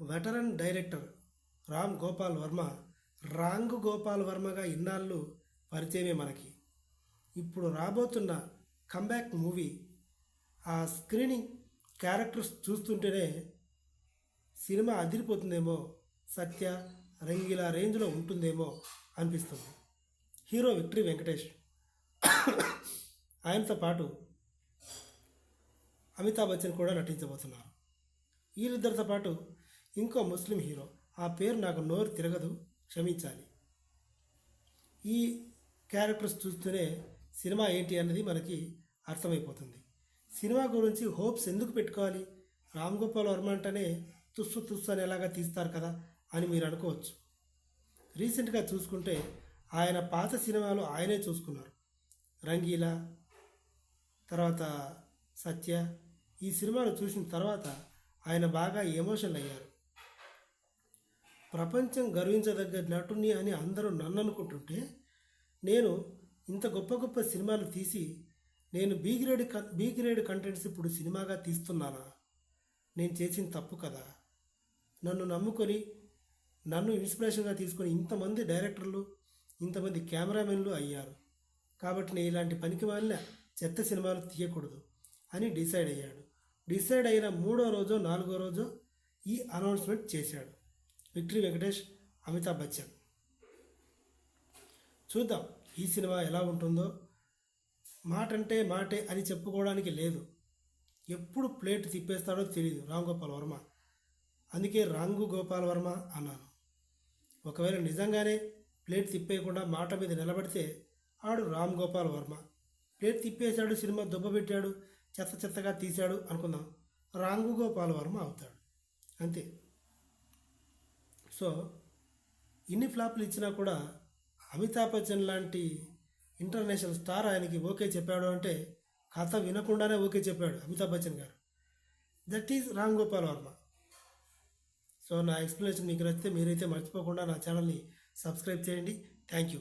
Veteran director Ram Gopal Varma wrong Gopal వర్మగా ఇన్నాళ్ళు పరిచయమే మనకి. ఇప్పుడు రాబోతున్న కంబ్యాక్ మూవీ ఆ స్క్రీనింగ్ క్యారెక్టర్స్ చూస్తుంటేనే సినిమా అదిరిపోతుందేమో సత్య రంగిలా రేంజ్లో ఉంటుందేమో అనిపిస్తుంది. Hero victory Venkatesh. ఆయనతో పాటు అమితాబ్ బచ్చన్ కూడా నటించబోతున్నారు. వీళ్ళిద్దరితో పాటు ఇంకో ముస్లిం హీరో. ఆ పేరు నాకు నోరు తిరగదు క్షమించాలి. ఈ క్యారెక్టర్స్ చూస్తూనే సినిమా ఏంటి అన్నది మనకి అర్థమైపోతుంది. సినిమా గురించి హోప్స్ ఎందుకు పెట్టుకోవాలి? రామ్ గోపాల్ వర్మ అంటేనే తుస్సు తుస్సు అనేలాగా తీస్తారు కదా అని మీరు అనుకోవచ్చు. రీసెంట్గా చూసుకుంటే ఆయన పాత సినిమాలు ఆయనే చూసుకున్నారు. రంగీలా తర్వాత సత్య. ఈ సినిమాలు చూసిన తర్వాత ఆయన బాగా ఎమోషనల్ అయ్యారు. ప్రపంచం గర్వించదగ్గ నటుని అని అందరూ నన్ను అనుకుంటుంటే నేను ఇంత గొప్ప గొప్ప సినిమాలు తీసి నేను B grade B grade contents ఇప్పుడు సినిమాగా తీస్తున్నానా? నేను చేసిన తప్పు కదా. నన్ను నమ్ముకొని నన్ను ఇన్స్పిరేషన్గా తీసుకొని ఇంతమంది డైరెక్టర్లు ఇంతమంది కెమెరామెన్లు అయ్యారు. కాబట్టి నేను ఇలాంటి పనికి వాళ్ళ చెత్త సినిమాలు తీయకూడదు అని డిసైడ్ అయ్యాడు. డిసైడ్ అయిన మూడో రోజో నాలుగో రోజో ఈ అనౌన్స్మెంట్ చేశాడు. విక్టరీ వెంకటేష్ అమితాబ్ బచ్చన్. చూద్దాం ఈ సినిమా ఎలా ఉంటుందో. మాట అంటే మాటే అని చెప్పుకోవడానికి లేదు. ఎప్పుడు ప్లేట్ తిప్పేస్తాడో తెలియదు రామ్ గోపాల్ వర్మ. అందుకే రాంగు గోపాల్ వర్మ అన్నాను. ఒకవేళ నిజంగానే ప్లేట్ తిప్పేయకుండా మాట మీద నిలబడితే ఆడు రామ్ గోపాల్ వర్మ. ప్లేట్ తిప్పేశాడు సినిమా దుబ్బబెట్టాడు చెత్త చెత్తగా తీశాడు అనుకుందాం. రాంగు గోపాల్ వర్మ అవుతాడు. అంతే. సో ఇన్ని ఫ్లాపులు ఇచ్చినా కూడా అమితాబ్ బచ్చన్ లాంటి ఇంటర్నేషనల్ స్టార్ ఆయనకి ఓకే చెప్పాడు అంటే కథ వినకుండానే ఓకే చెప్పాడు Amitabh Bachchan garu. That is Ram Gopal Varma. So నా ఎక్స్ప్లెనేషన్ మీకు నచ్చితే మీరైతే మర్చిపోకుండా నా ఛానల్ని సబ్స్క్రైబ్ చేయండి. Thank you.